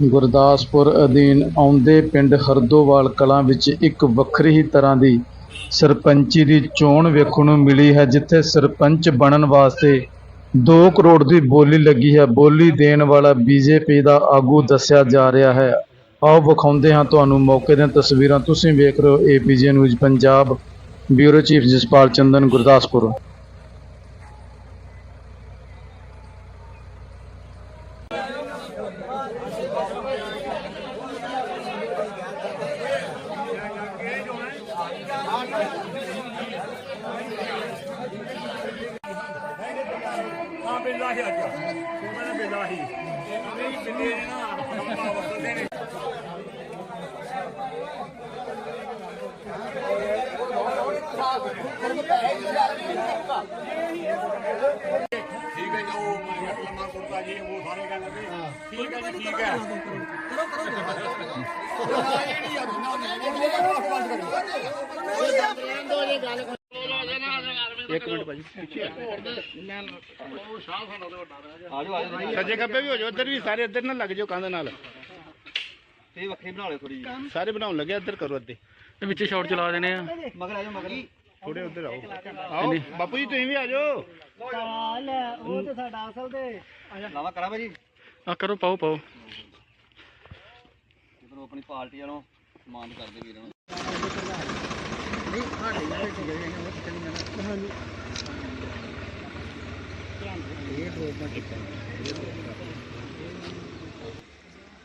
ਗੁਰਦਾਸਪੁਰ ਅਧੀਨ ਆਉਂਦੇ ਪਿੰਡ ਹਰਦੋਵਾਲ ਕਲਾਂ ਵਿੱਚ ਇੱਕ ਵੱਖਰੀ ਹੀ ਤਰ੍ਹਾਂ ਦੀ ਸਰਪੰਚੀ ਦੀ ਚੋਣ ਵੇਖਣ ਨੂੰ ਮਿਲੀ ਹੈ, ਜਿੱਥੇ ਸਰਪੰਚ ਬਣਨ ਵਾਸਤੇ 2 ਕਰੋੜ ਦੀ ਬੋਲੀ ਲੱਗੀ ਹੈ। ਬੋਲੀ ਦੇਣ ਵਾਲਾ ਬੀਜੇਪੀ ਦਾ ਆਗੂ ਦੱਸਿਆ ਜਾ ਰਿਹਾ ਹੈ। ਆਓ ਵਿਖਾਉਂਦੇ ਹਾਂ ਤੁਹਾਨੂੰ ਮੌਕੇ ਦੀਆਂ ਤਸਵੀਰਾਂ। ਤੁਸੀਂ ਵੇਖ ਰਹੇ ਹੋ APG news Punjab, bureau chief Jaspal Chandan, Gurdaspur. ਹਾਂ ਬਿੱਲਾਹੀ ਅੱਜ ਮੈਂ ਬਿੱਲਾਹੀ ਨਹੀਂ ਬਿੱਲੇ ਨੇ ਨਾ ਵਰਤਦੇ ਨੇ ਠੀਕ ਲੰਮਾ ਕੁੜਤਾ ਜੀ ਉਹ ਸਾਰੇ ਗੱਲ ਕਰਦੇ ਠੀਕ ਹੈ ਜੀ ਠੀਕ ਹੈ। ਸੱਜੇ ਖੱਬੇ ਵੀ ਹੋ ਜਾਓ ਇੱਧਰ ਵੀ ਸਾਰੇ ਇੱਧਰ ਨਾ ਲੱਗ ਜਾਓ ਕੰਧ ਨਾਲ। ਇਹ ਵੱਖਰੀ ਬਣਾ ਲਿਓ ਥੋੜੀ ਜਿਹੀ। ਸਾਰੇ ਬਣਾਉਣ ਲੱਗੇ ਇੱਧਰ ਕਰੋ ਅੱਧੇ। ਤੇ ਵਿੱਚ ਸ਼ਾਟ ਚਲਾ ਦੇਣੇ ਆ। ਮਗਰ ਆ ਜਾਓ ਮਗਰ। ਥੋੜੇ ਉੱਧਰ ਆਓ। ਆਓ ਬਾਪੂ ਜੀ ਤੁਸੀਂ ਵੀ ਆ ਜਾਓ। ਉਹ ਤੇ ਸਾਡਾ ਅਸਲ ਤੇ ਲਾਵਾ ਕਰਾਂ ਭਾਜੀ। ਆ ਕਰੋ ਪਾਓ ਪਾਓ। ਜਦੋਂ ਆਪਣੀ ਪਾਰਟੀ ਵਾਲੋਂ ਸਮਾਨ ਕਰਦੇ ਵੀਰਾਂ ਨੂੰ।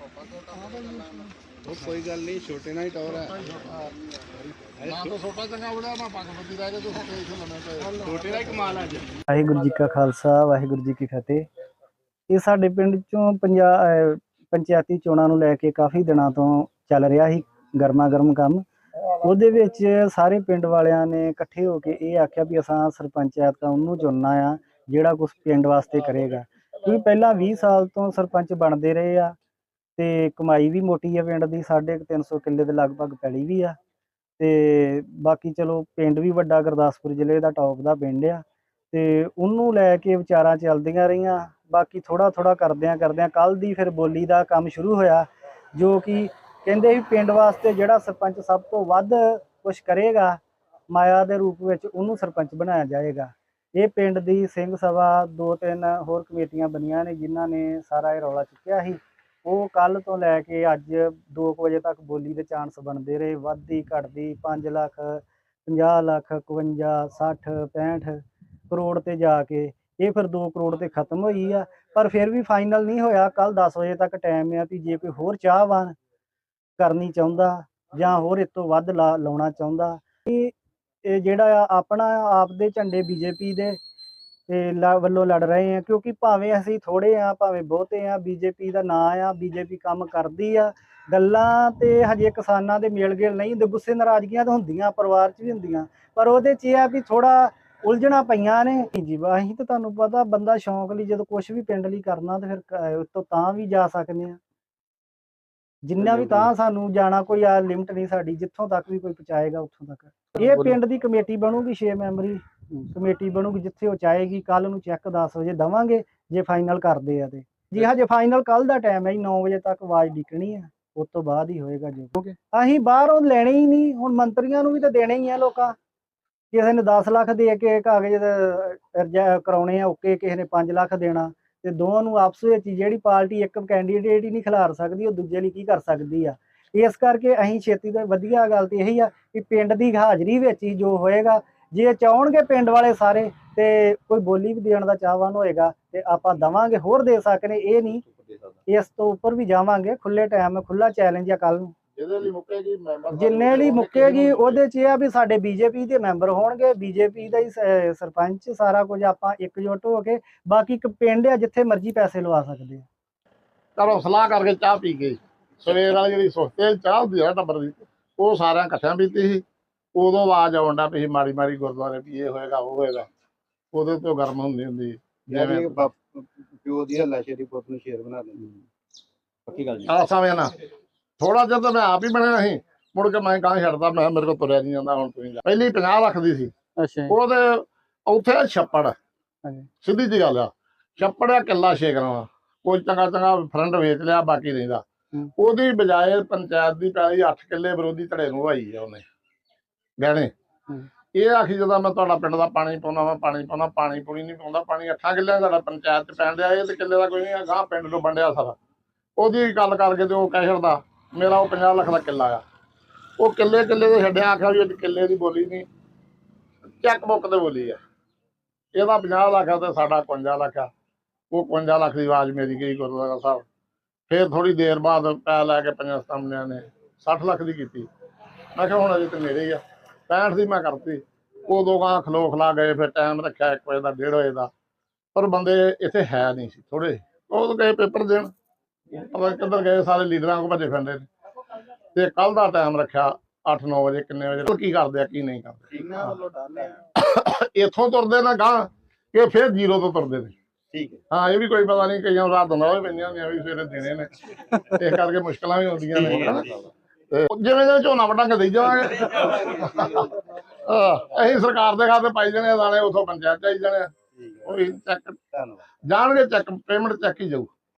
ਉਹ ਕੋਈ ਗੱਲ ਨਹੀਂ ਛੋਟੇ ਨਾਲ ਹੀ ਟੌਰ ਹੈ। ਨਾ ਤਾਂ ਛੋਟਾ ਚੰਗਾ ਉਹਦਾ ਮੈਂ ਪੱਗ ਬੱਦੀ ਰਹਿ ਕੇ ਤੂੰ ਛੋਟੇ ਇੱਥੇ ਲੰਮੇ ਪਏ ਛੋਟੇ ਦਾ ਹੀ ਕਮਾਲ ਅੱਜ। ਵਾਹਿਗੁਰੂ ਜੀ ਕਾ ਖਾਲਸਾ ਵਾਹਿਗੁਰੂ ਜੀ ਕੀ ਫਤਿਹ। ਇਹ ਸਾਡੇ ਪਿੰਡ ਚੋਂ ਪੰਜਾ ਅਹ ਪੰਚਾਇਤੀ ਚੋਣਾਂ ਨੂੰ ਲੈ ਕੇ ਕਾਫੀ ਦਿਨਾਂ ਤੋਂ ਚੱਲ ਰਿਹਾ ਸੀ ਗਰਮਾ ਗਰਮ ਕੰਮ। ਉਹਦੇ ਵਿੱਚ ਸਾਰੇ ਪਿੰਡ ਵਾਲਿਆਂ ਨੇ ਇਕੱਠੇ ਹੋ ਕੇ ਇਹ ਆਖਿਆ ਵੀ ਅਸਾਂ ਸਰਪੰਚ ਐਤਕਾਂ ਉਹਨੂੰ ਚੁਣਨਾ ਆ ਜਿਹੜਾ ਕੁਝ ਪਿੰਡ ਵਾਸਤੇ ਕਰੇਗਾ। ਕਿਉਂਕਿ ਪਹਿਲਾਂ 20 ਸਾਲ ਤੋਂ ਸਰਪੰਚ ਬਣਦੇ ਰਹੇ ਆ ਤੇ ਕਮਾਈ ਵੀ ਮੋਟੀ ਆ ਪਿੰਡ ਦੀ, ਸਾਢੇ ਕੁ ਤਿੰਨ ਸੌ ਕਿੱਲੇ ਦੇ ਲਗਭਗ ਪੈਲੀ ਵੀ ਆ। ਤੇ ਬਾਕੀ ਚਲੋ ਪਿੰਡ ਵੀ ਵੱਡਾ, ਗੁਰਦਾਸਪੁਰ ਜ਼ਿਲ੍ਹੇ ਦਾ ਟੌਪ ਦਾ ਪਿੰਡ ਆ। ਤੇ ਉਹਨੂੰ ਲੈ ਕੇ ਵਿਚਾਰਾਂ ਚੱਲਦੀਆਂ ਰਹੀਆਂ। ਬਾਕੀ ਥੋੜਾ ਥੋੜਾ ਕਰਦਿਆਂ ਕਰਦਿਆਂ ਕੱਲ ਦੀ ਫਿਰ ਬੋਲੀ ਦਾ ਕੰਮ ਸ਼ੁਰੂ ਹੋਇਆ, ਜੋ ਕਿ ਕਹਿੰਦੇ ਵੀ ਪਿੰਡ ਵਾਸਤੇ ਜਿਹੜਾ ਸਰਪੰਚ ਸਭ ਤੋਂ ਵੱਧ ਕੁਝ ਕਰੇਗਾ, ਮਾਇਆ ਦੇ ਰੂਪ ਵਿੱਚ ਉਹਨੂੰ ਸਰਪੰਚ ਬਣਾਇਆ ਜਾਏਗਾ। ਇਹ ਪਿੰਡ ਦੀ ਸਿੰਘ ਸਭਾ ਦੋ ਤਿੰਨ ਹੋਰ ਕਮੇਟੀਆਂ ਬਣੀਆਂ ਨੇ, ਜਿਨ੍ਹਾਂ ਨੇ ਸਾਰਾ ਇਹ ਰੌਲਾ ਚੁੱਕਿਆ ਸੀ। ਉਹ ਕੱਲ ਤੋਂ ਲੈ ਕੇ ਅੱਜ 2 ਵਜੇ ਤੱਕ ਬੋਲੀ ਦੇ ਚਾਂਸ ਬਣਦੇ ਰਹੇ। ਵੱਧਦੀ, ਘਟਦੀ 5 ਲੱਖ 50 ਲੱਖ 51 60 65 ਕਰੋੜ ਤੇ ਜਾ ਕੇ। ਇਹ ਫਿਰ 2 ਕਰੋੜ ਤੇ ਖਤਮ ਹੋਈ ਆ। ਪਰ ਫਿਰ ਵੀ ਫਾਈਨਲ ਨਹੀਂ ਹੋਇਆ। ਕੱਲ 10 ਵਜੇ ਤੱਕ ਟਾਈਮ ਆ ਵੀ ਜੇ ਕੋਈ ਹੋਰ ਚਾਹਵਾਨ ਕਰਨੀ ਚਾਹੁੰਦਾ ਜਾਂ ਹੋਰ ਇਸ ਤੋਂ ਵੱਧ ਲਾ- ਲਾਉਣਾ ਚਾਹੁੰਦਾ, ਇਹ ਜਿਹੜਾ ਆਪਣਾ ਆਪ ਦੇ ਝੰਡੇ ਬੀਜੇਪੀ ਦੇ ਵੱਲੋਂ ਲੜ ਰਹੇ ਆ ਕਿਉਂਕਿ ਭਾਵੇਂ ਅਸੀਂ ਥੋੜੇ ਆ ਭਾਵੇਂ ਬਹੁਤੇ ਆ ਬੀਜੇਪੀ ਦਾ ਨਾਂ ਆ ਬੀਜੇਪੀ ਕੰਮ ਕਰਦੀ ਆ ਗੱਲਾਂ ਤੇ ਹਜੇ ਕਿਸਾਨਾਂ ਦੇ ਮੇਲ ਗੇਲ ਨਹੀਂ ਹੁੰਦੇ ਗੁੱਸੇ ਨਾਰਾਜ਼ਗੀਆਂ ਤਾਂ ਹੁੰਦੀਆਂ ਪਰਿਵਾਰ 'ਚ ਵੀ ਹੁੰਦੀਆਂ ਪਰ ਉਹਦੇ 'ਚ ਇਹ ਆ ਵੀ ਥੋੜਾ ਉਲਝਣਾ ਪਈਆਂ ਨੇ। ਜੀ ਵਾ ਅਸੀਂ ਤਾਂ ਤੁਹਾਨੂੰ ਪਤਾ ਬੰਦਾ ਸ਼ੌਂਕ ਲਈ ਜਦੋਂ ਕੁਝ ਵੀ ਪਿੰਡ ਲਈ ਕਰਨਾ ਤੇ ਫਿਰ ਕ- ਉਸ ਤੋਂ ਤਾਂ ਵੀ ਜਾ ਸਕਦੇ ਆ। ਜਿੰਨਾ ਵੀ ਤਾਂ ਸਾਨੂੰ ਜਾਣਾ ਕੋਈ ਆ ਲਿਮਟ ਨਹੀਂ ਸਾਡੀ ਜਿੱਥੋਂ ਤੱਕ ਵੀ ਕੋਈ ਪਹੁੰਚਾਏਗਾ ਉੱਥੋਂ ਤੱਕ। ਇਹ ਪਿੰਡ ਦੀ ਕਮੇਟੀ ਬਣੂਗੀ 6 ਮੈਂਬਰੀ। ਕਮੇਟੀ ਬਣੂਗੀ ਜਿੱਥੇ ਉਹ ਚਾਹੇਗੀ ਕੱਲ ਨੂੰ ਚੈੱਕ 10 ਵਜੇ ਦਵਾਂਗੇ ਜੇ ਫਾਈਨਲ ਕਰਦੇ ਆ ਤੇ। ਜੀ ਹਜੇ ਫਾਈਨਲ ਕੱਲ ਦਾ ਟਾਈਮ ਹੈ ਜੀ 9 ਵਜੇ ਤੱਕ ਆਵਾਜ਼ ਡਿੱਕਣੀ ਆ ਉਸ ਤੋਂ ਬਾਅਦ ਹੀ ਹੋਏਗਾ ਜੋ। ਅਸੀਂ ਬਾਹਰੋਂ ਲੈਣੇ ਹੀ ਨਹੀਂ ਹੁਣ ਮੰਤਰੀਆਂ ਨੂੰ ਵੀ ਤਾਂ ਦੇਣੇ ਹੀ ਆ ਲੋਕਾਂ। ਕਿਸੇ ਨੇ 10 ਲੱਖ ਦੇ ਕੇ ਕਾਗਜ਼ ਕਰਾਉਣੇ ਆ ਓਕੇ ਕਿਸੇ ਨੇ 5 ਲੱਖ ਦੇਣਾ ਤੇ ਦੋਵਾਂ ਨੂੰ ਆਪਸ ਵਿੱਚ ਜਿਹੜੀ ਪਾਰਟੀ ਇੱਕ ਕੈਂਡੀਡੇਟ ਹੀ ਨਹੀਂ ਖਿਲਾਰ ਸਕਦੀ ਉਹ ਦੂਜੇ ਲਈ ਕੀ ਕਰ ਸਕਦੀ ਆ। ਇਸ ਕਰਕੇ ਅਸੀਂ ਛੇਤੀ ਤੋਂ ਵਧੀਆ ਗੱਲ ਤੇ ਇਹੀ ਆ ਕਿ ਪਿੰਡ ਦੀ ਹਾਜ਼ਰੀ ਵਿੱਚ ਹੀ ਜੋ ਹੋਏਗਾ ਜੇ ਚਾਹਣਗੇ ਪਿੰਡ ਵਾਲੇ ਸਾਰੇ ਤੇ ਕੋਈ ਬੋਲੀ ਵੀ ਦੇਣ ਦਾ ਚਾਹਵਾਨ ਹੋਏਗਾ ਤੇ ਆਪਾਂ ਦਵਾਂਗੇ ਹੋਰ ਦੇ ਸਕਨੇ ਇਹ ਨਹੀਂ ਇਸ ਤੋਂ ਉੱਪਰ ਵੀ ਜਾਵਾਂਗੇ ਖੁੱਲੇ ਟਾਈਮ ਖੁੱਲਾ ਚੈਲੰਜ ਆ ਕੱਲ ਨੂੰ। ਜਿੰਨੇ ਲਈ ਮੁੱਕੇਗੀ ਉਹਦੇ 'ਚ ਇਹ ਆ ਵੀ ਸਾਡੇ ਬੀਜੇਪੀ ਦੇ ਮੈਂਬਰ ਹੋਣਗੇ ਬੀਜੇਪੀ ਦਾ ਹੀ ਸਰਪੰਚ ਸਾਰਾ ਕੁਝ ਆਪਾਂ ਇਕਜੁੱਟ ਹੋ ਕੇ ਬਾਕੀ ਇੱਕ ਪਿੰਡ ਆ ਜਿੱਥੇ ਮਰਜ਼ੀ ਪੈਸੇ ਲਵਾ ਸਕਦੇ ਆ। ਘਰੋਂ ਸਲਾਹ ਕਰਕੇ ਚਾਹ ਪੀ ਗਏ ਸਵੇਰ ਵਾਲੀ ਜਿਹੜੀ ਸੁਸਤੇ ਚਾਹ ਹੁੰਦੀ ਆ ਟੱਬਰ ਦੀ ਉਹ ਸਾਰਿਆਂ ਇਕੱਠਿਆਂ ਪੀਤੀ ਸੀ। ਉਦੋਂ ਆਵਾਜ਼ ਆਉਂਦਾ ਪਈ ਸੀ ਮਾੜੀ ਮਾੜੀ ਗੁਰਦੁਆਰੇ ਵੀ ਇਹ ਹੋਏਗਾ ਉਹ ਹੋਏਗਾ। ਉਹਦੇ ਤੋਂ ਗਰਮ ਹੁੰਦੀ ਹੁੰਦੀ ਜਿਵੇਂ ਪਿਓ ਦੀ ਲਾਸ਼ੇ ਦੀ ਪੁੱਤ ਨੂੰ ਸ਼ੇਰ ਬਣਾ ਦੇ ਪੱਕੀ ਗੱਲ ਜੀ। ਆ ਸਮੇਂ ਨਾ ਥੋੜਾ ਜਿਹਾ ਤਾਂ ਮੈਂ ਆਪ ਹੀ ਬਣਿਆ ਸੀ। ਮੁੜ ਕੇ ਮੈਂ ਕਾਂ ਛੱਡਦਾ ਮੈਂ ਮੇਰੇ ਕੋਲ ਤੁਰਿਆ ਨਹੀਂ ਜਾਂਦਾ ਹੁਣ ਤੁਸੀਂ। ਪਹਿਲੀ 50 ਲੱਖ ਦੀ ਸੀ। ਅੱਛਾ ਉਹਦੇ ਉੱਥੇ ਛੱਪੜ। ਹਾਂਜੀ। ਸਿੱਧੀ ਜੀ ਗੱਲ ਆ। ਛੱਪੜ ਆ ਕਿੱਲਾ ਕਰਾਵਾ ਕੋਈ ਚੰਗਾ ਚੰਗਾ ਫਰੰਟ ਵੇਚ ਲਿਆ ਬਾਕੀ ਰਹਿੰਦਾ। ਉਹਦੀ ਬਜਾਏ ਪੰਚਾਇਤ ਦੀ ਪੈਲੀ 8 ਕਿੱਲੇ ਵਿਰੋਧੀ ਧੜੇ ਨੂੰ ਵਾਈ ਆ ਉਹਨੇ। ਗਹਿਣੇ। ਇਹ ਆਖੀ ਜਦੋਂ ਮੈਂ ਤੁਹਾਡਾ ਪਿੰਡ ਦਾ ਪਾਣੀ ਪਾਉਣਾ ਵਾ ਪਾਣੀ ਪਾਉਣਾ ਪਾਣੀ ਪੂਣੀ ਨਹੀਂ ਪਾਉਂਦਾ ਪਾਣੀ 8 ਕਿੱਲਿਆਂ ਦਾ ਸਾਡਾ ਪੰਚਾਇਤ ਚ ਪੈਣ ਡਿਆ ਇਹ ਤੇ ਕਿੱਲੇ ਦਾ ਕੋਈ ਨਹੀਂ ਗਾਂ ਪਿੰਡ ਨੂੰ ਵੰਡਿਆ ਸਾਰਾ। ਉਹਦੀ ਗੱਲ ਕਰਕੇ ਤੇ ਉਹ ਕਹਿ ਛੱਡਦਾ ਮੇਰਾ ਉਹ 50 ਲੱਖ ਦਾ ਕਿੱਲਾ ਆ। ਉਹ ਕਿੱਲੇ ਕਿੱਲੇ ਦੇ ਛੱਡਿਆ ਆਖਿਆ ਵੀ ਇਹ ਕਿੱਲੇ ਦੀ ਬੋਲੀ ਨਹੀਂ। ਚੈੱਕ ਬੁੱਕ ਤੇ ਬੋਲੀ ਆ। ਇਹਦਾ 50 ਲੱਖ ਆ ਤੇ ਸਾਡਾ 51 ਲੱਖ ਆ। ਉਹ 51 ਲੱਖ ਦੀ ਆਵਾਜ਼ ਮੇਰੀ ਗਈ ਗੁਰਦੁਆਰਾ ਸਾਹਿਬ। ਫਿਰ ਥੋੜੀ ਦੇਰ ਬਾਅਦ ਪੈ ਲੈ ਕੇ ਪੰਜਾਂ ਸਾਹਮਣਿਆਂ ਨੇ 60 ਲੱਖ ਦੀ ਕੀਤੀ। ਮੈਂ ਕਿਹਾ ਹੁਣ ਅਜੇ ਤੇ ਮੇਰੇ ਹੀ ਆ। 65 ਦੀ ਮੈਂ ਕਰਤੀ। ਉਦੋਂ ਗਾਂ ਖਲੋ ਖਲਾ ਗਏ ਫਿਰ ਟਾਈਮ ਰੱਖਿਆ 1 ਵਜੇ ਦਾ 1:30 ਵਜੇ ਦਾ। ਪਰ ਬੰਦੇ ਇੱਥੇ ਹੈ ਨਹੀਂ ਸੀ ਥੋੜੇ ਉਹ ਗਏ ਪੇਪਰ ਦੇਣ। ਪਤਾ ਕਿੱਧਰ ਗਏ ਸਾਰੇ ਲੀਡਰਾਂ ਕੋ ਭੱਜੇ ਫਿਰਦੇ ਨੇ। ਤੇ ਕੱਲ ਦਾ ਟਾਈਮ ਰੱਖਿਆ 8-9 ਵਜੇ ਕਿੰਨੇ ਵਜੇ ਕੀ ਕਰਦੇ ਆ ਕੀ ਨਹੀਂ ਕਰਦੇ। ਇੱਥੋਂ ਤੁਰਦੇ ਨਾ ਗਾਂ ਇਹ ਫਿਰ ਜ਼ੀਰੋ ਤੋਂ ਤੁਰਦੇ ਨੇ। ਠੀਕ ਹੈ। ਹਾਂ ਇਹ ਵੀ ਕੋਈ ਪਤਾ ਨਹੀਂ ਕਈਆਂ ਰਾਤ ਹੁੰਦਾ ਹੋਵੇ ਪੈਂਦੀਆਂ ਹੁੰਦੀਆਂ ਵੀ ਸਵੇਰੇ ਦੇਣੇ ਨੇ। ਇਸ ਕਰਕੇ ਮੁਸ਼ਕਲਾਂ ਵੀ ਹੁੰਦੀਆਂ ਨੇ। ਤੇ ਜਿਵੇਂ ਜਿਵੇਂ ਝੋਨਾ ਵਟਾਂਗੇ ਦੇਈ ਜਾਵਾਂਗੇ। ਆਹ, ਅਸੀਂ ਸਰਕਾਰ ਦੇ ਖਾਤੇ ਪਾਈ ਜਾਣੇ ਆ ਦਾਣੇ ਉਥੋਂ ਪੰਚਾਇਤ ਚਾਈ ਜਾਣੇ ਆ। ਹੈ ਉਹ ਚੈੱਕ ਧੰਨਵਾਦ। ਜਾਣਗੇ ਚੈੱਕ ਪੇਮੈਂਟ ਚੈੱਕ ਹੀ ਜਾਊ।